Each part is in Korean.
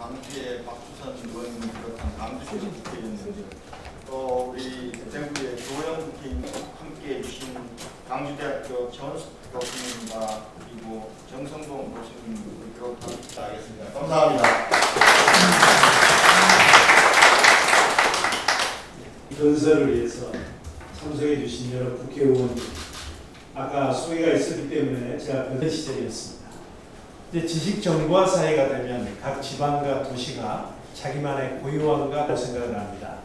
강주의 박주선 의원님 비롯한 강주시 국회의원님 또 우리 대구의 조영 국회의원 함께 해주신 강주대학교 전수 교수님과 그리고 정성동 교수님을 비롯한 하겠습니다. 감사합니다. 건설을 위해서 참석해 주신 여러 국회의원님 아까 소개가 있었기 때문에 제가 그런 시절이었습니다. 이제 지식 정보화 사회가 되면 각 지방과 도시가 자기만의 고유함과 생각을 합니다.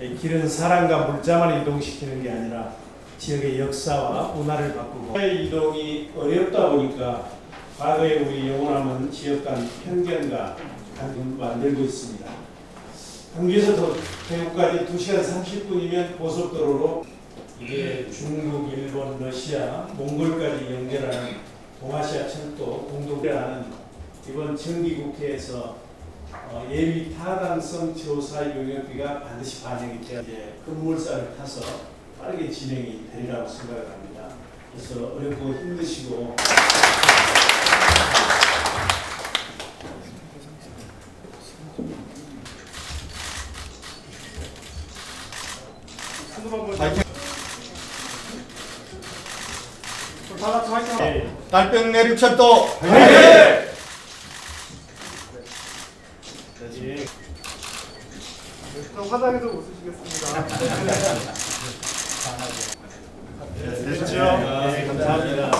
이 길은 사람과 물자만 이동시키는 게 아니라 지역의 역사와 문화를 바꾸고 사회 이동이 어렵다 보니까 과거에 우리 영원함은 지역 간 편견과 갈등을 만들고 있습니다. 경기에서 대구까지 2시간 30분이면 고속도로로 이게 중국, 일본, 러시아, 몽골까지 연결하는 동아시아 철도 공동대라는 이번 정기국회에서 어, 예비 타당성 조사 용역비가 반드시 반영이 돼야 이제 급물살을 타서 빠르게 진행이 되리라고 생각을 합니다. 그래서 어렵고 힘드시고 다 같이 화이팅! 네. 달병 내륙 철도 예. 화장에서 웃으시겠습니다. 됐죠? 네, 감사합니다.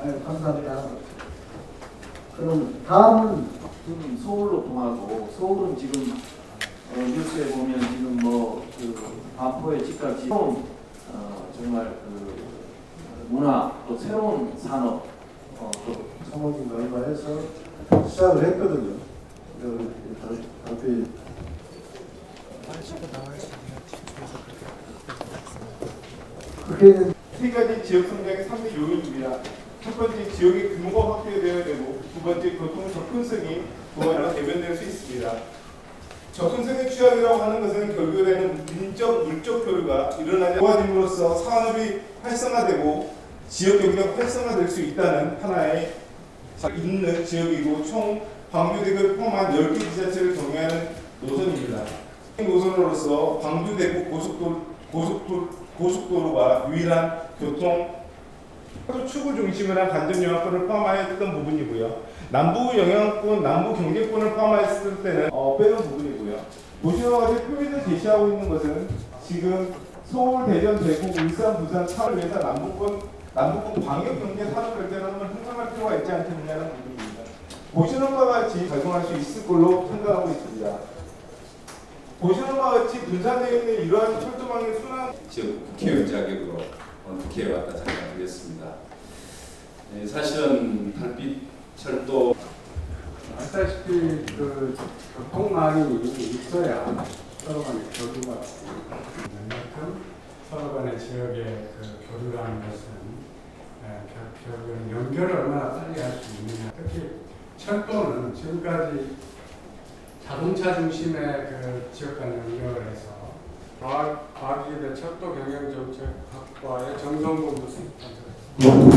아유, 감사합니다. 그럼 다음은 지금 서울로 통하고 서울은 지금 어, 뉴스에 보면 지금 뭐 그 반포의 집값 새로운 어, 정말 그 문화 또 새로운 산업 어, 또 사모님 얼마 해서 시작을 했거든요. 그 답이 그렇게 세 가지 지역 성장의 3대 요인입니다. 첫 번째 지역의 규모가 확대되어야 되고 두 번째 교통 접근성이 그거랑 대변될 수 있습니다. 접근성의 취약이라고 하는 것은 결국에는 민적 물적 교류가 일어나지 도와줌으로써 산업이 활성화되고 지역 경제가 활성화될 수 있다는 하나의 있는 지역이고 총 광주대교를 포함한 10개 지자체를 경유하는 노선입니다. 노선으로서 광주대구 고속도로, 고속도로, 고속도로가 유일한 교통 추구 중심을 한 간접 영향권을 포함하였던 부분이고요. 남부 영향권, 남부 경제권을 포함했을 때는 어, 빼는 부분이고요. 보시는 같이 표에서 제시하고 있는 것은 지금 서울, 대전, 대구, 울산, 부산, 차를 위해서 남부권, 남부권 광역 경제 산업 한번 형성할 필요가 있지 않겠느냐는 부분입니다. 보시는 바와 같이 작용할 수 있을 걸로 생각하고 있습니다. 보시는 바와 같이 분산되어 있는 이러한 철도망의 순환 지역 국회의원 자격으로 국회에 왔다 장관드렸습니다. 네, 사실은 달빛 철도 아시다시피 그 교통망이 있어야 서로 간의 교류가 만큼 서로 간의 지역의 그 교류라는 것은 에, 겨- 결국은 연결을 얼마나 빨리 할 수 있느냐. 특히 철도는 지금까지 자동차 중심의 그 지역 간 연결을 해서 과학, 과학기대 철도 경영정책 학과의 정성공 교수님 감사합니다.